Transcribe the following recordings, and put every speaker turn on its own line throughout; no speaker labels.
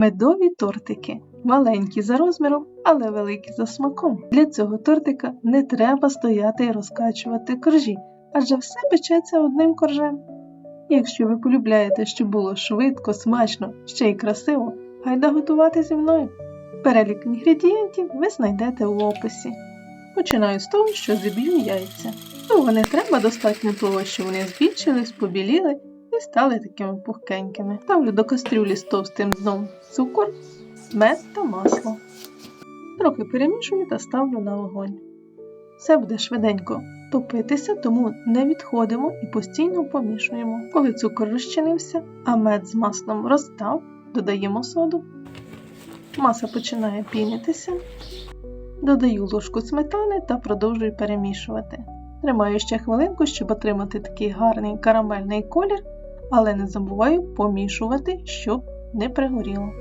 Медові тортики. Маленькі за розміром, але великі за смаком. Для цього тортика не треба стояти і розкачувати коржі, адже все печеться одним коржем. Якщо ви полюбляєте, щоб було швидко, смачно, ще й красиво, гайда готувати зі мною. Перелік інгредієнтів ви знайдете у описі. Починаю з того, що зіб'ю яйця. Довго не треба достатньо того, що вони збільшились, побіліли стали такими пухкенькими. Ставлю до кастрюлі з товстим дном цукор, мед та масло. Трохи перемішую та ставлю на вогонь. Все буде швиденько топитися, тому не відходимо і постійно помішуємо. Коли цукор розчинився, а мед з маслом розстав, додаємо соду. Маса починає пінитися. Додаю ложку сметани та продовжую перемішувати. Тримаю ще хвилинку, щоб отримати такий гарний карамельний колір, але не забуваю помішувати, щоб не пригоріло.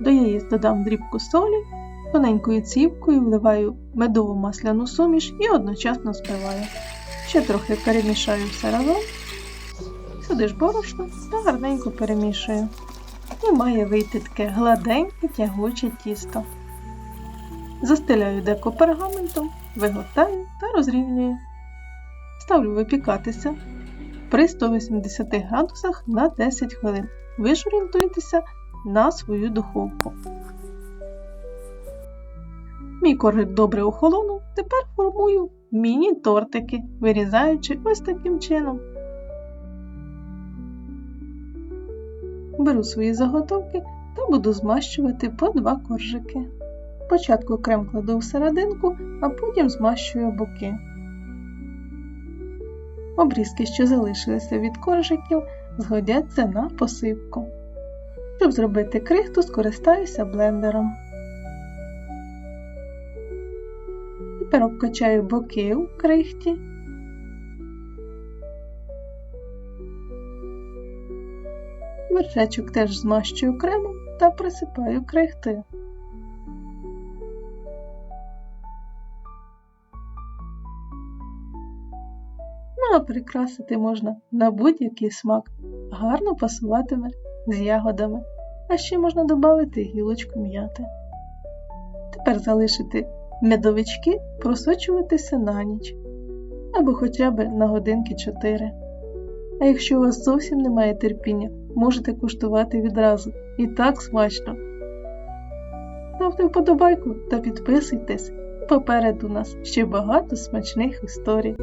До яєць додам дрібку солі, тоненькою цівкою вливаю медову масляну суміш і одночасно збиваю. Ще трохи перемішаю все разом, сюди ж борошно та гарненько перемішую. І має вийти таке гладеньке тягуче тісто. Застеляю деко пергаментом, вигортаю та розрівнюю. Ставлю випікатися при 180 градусах на 10 хвилин. Ви ж орієнтуєтеся на свою духовку. Мій коржик добре охолонув, тепер формую міні-тортики, вирізаючи ось таким чином. Беру свої заготовки та буду змащувати по два коржики. Спочатку крем кладу в серединку, а потім змащую боки. Обрізки, що залишилися від коржиків, згодяться на посипку. Щоб зробити крихту, скористаюся блендером. Тепер обкачаю боки у крихті. Вершечок теж змащую кремом та присипаю крихтою. А прикрасити можна на будь-який смак, гарно пасуватиме з ягодами, а ще можна додати гілочку м'яти. Тепер залишити медовички просочуватися на ніч або хоча б на годинки 4. А якщо у вас зовсім немає терпіння, можете куштувати відразу і так смачно. Ставте вподобайку та підписуйтесь. Попереду нас ще багато смачних історій.